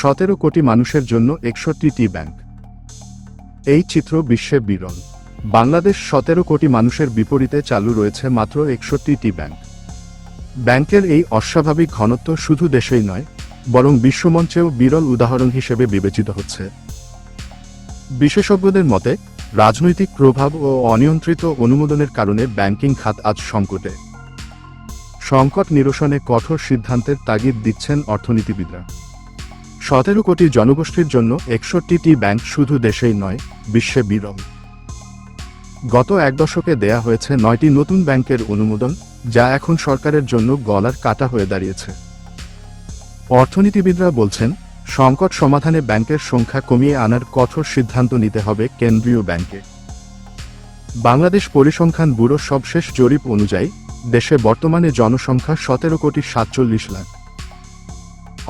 সতেরো কোটি মানুষের জন্য একষট্টিটি ব্যাংক। এই চিত্র বিশ্বে বিরল। বাংলাদেশ সতেরো কোটি মানুষের বিপরীতে চালু রয়েছে মাত্র একষট্টিটি ব্যাংক। ব্যাংকের এই অস্বাভাবিক ঘনত্ব শুধু দেশেই নয়, বরং বিশ্বমঞ্চেও বিরল উদাহরণ হিসেবে বিবেচিত হচ্ছে। বিশেষজ্ঞদের মতে, রাজনৈতিক প্রভাব ও অনিয়ন্ত্রিত অনুমোদনের কারণে ব্যাংকিং খাত আজ সংকটে। সংকট নিরসনে কঠোর সিদ্ধান্তের তাগিদ দিচ্ছেন অর্থনীতিবিদরা। সতেরো কোটি জনগোষ্ঠীর জন্য একষট্টিটি ব্যাংক শুধু দেশেই নয়, বিশ্বে বিরল। গত এক দশকে দেয়া হয়েছে নয়টি নতুন ব্যাংকের অনুমোদন, যা এখন সরকারের জন্য গলার কাটা হয়ে দাঁড়িয়েছে। অর্থনীতিবিদরা বলছেন, সংকট সমাধানে ব্যাংকের সংখ্যা কমিয়ে আনার কঠোর সিদ্ধান্ত নিতে হবে কেন্দ্রীয় ব্যাংকে। বাংলাদেশ পরিসংখ্যান ব্যুরো সবশেষ জরিপ অনুযায়ী, দেশে বর্তমানে জনসংখ্যা সতেরো কোটি সাতচল্লিশ লাখ।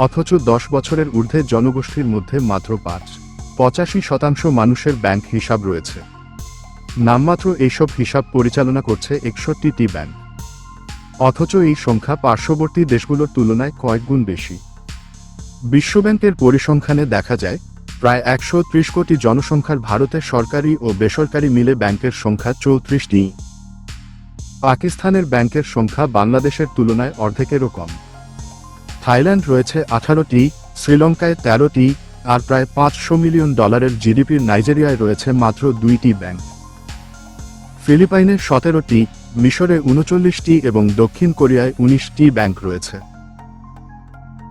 অথচ দশ বছরের ঊর্ধ্বে জনগোষ্ঠীর মধ্যে মাত্র পাঁচ। পঁচাশি শতাংশ মানুষের ব্যাংক হিসাব রয়েছে। নামমাত্র এইসব হিসাব পরিচালনা করছে একষট্টিটি ব্যাংক। অথচ এই সংখ্যা পার্শ্ববর্তী দেশগুলোর তুলনায় কয়েকগুণ বেশি। বিশ্বব্যাংকের পরিসংখ্যানে দেখা যায়, প্রায় একশো ত্রিশ কোটি জনসংখ্যার ভারতে সরকারি ও বেসরকারি মিলে ব্যাংকের সংখ্যা চৌত্রিশটি। পাকিস্তানের ব্যাংকের সংখ্যা বাংলাদেশের তুলনায় অর্ধেকেরও কম। থাইল্যান্ড রয়েছে আঠারোটি, শ্রীলঙ্কায় তেরোটি, আর প্রায় পাঁচশো মিলিয়ন ডলারের জিডিপির নাইজেরিয়ায় রয়েছে মাত্র দুইটি ব্যাংক। ফিলিপাইনে সতেরোটি, মিশরে উনচল্লিশটি এবং দক্ষিণ কোরিয়ায় উনিশটি ব্যাংক রয়েছে।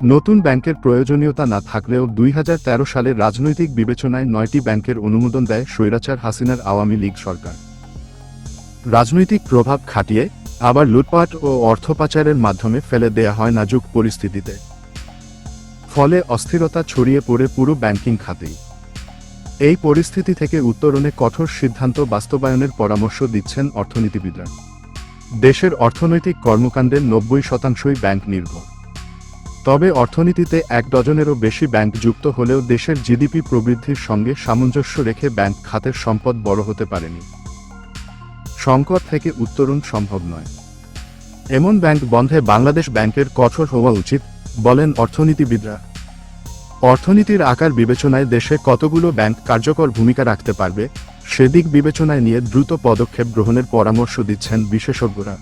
নতুন ব্যাংকের প্রয়োজনীয়তা না থাকলেও দুই হাজার তেরো সালে রাজনৈতিক বিবেচনায় নয়টি ব্যাংকের অনুমোদন দেয় স্বৈরাচার হাসিনার আওয়ামী লীগ সরকার। রাজনৈতিক প্রভাব খাটিয়ে আবার লুটপাট ও অর্থ পাচারের মাধ্যমে ফেলে দেয়া হয় নাজুক পরিস্থিতিতে। ফলে অস্থিরতা ছড়িয়ে পড়ে পুরো ব্যাংকিং খাতেই। এই পরিস্থিতি থেকে উত্তরণে কঠোর সিদ্ধান্ত বাস্তবায়নের পরামর্শ দিচ্ছেন অর্থনীতিবিদরা। দেশের অর্থনৈতিক কর্মকাণ্ডের নব্বই শতাংশই ব্যাংক নির্ভর। তবে অর্থনীতিতে এক ডজনেরও বেশি ব্যাংক যুক্ত হলেও দেশের জিডিপি প্রবৃদ্ধির সঙ্গে সামঞ্জস্য রেখে ব্যাংক খাতের সম্পদ বড় হতে পারেনি। সংকট থেকে উত্তরণ সম্ভব নয়। এমন ব্যাংক বন্ধে বাংলাদেশ ব্যাংকের কঠোর হওয়া উচিত, বলেন অর্থনীতিবিদরা। অর্থনীতির আকার বিবেচনায় দেশে কতগুলো ব্যাংক কার্যকর ভূমিকা রাখতে পারবে, সেদিক বিবেচনায় নিয়ে দ্রুত পদক্ষেপ গ্রহণের পরামর্শ দিচ্ছেন বিশেষজ্ঞরা।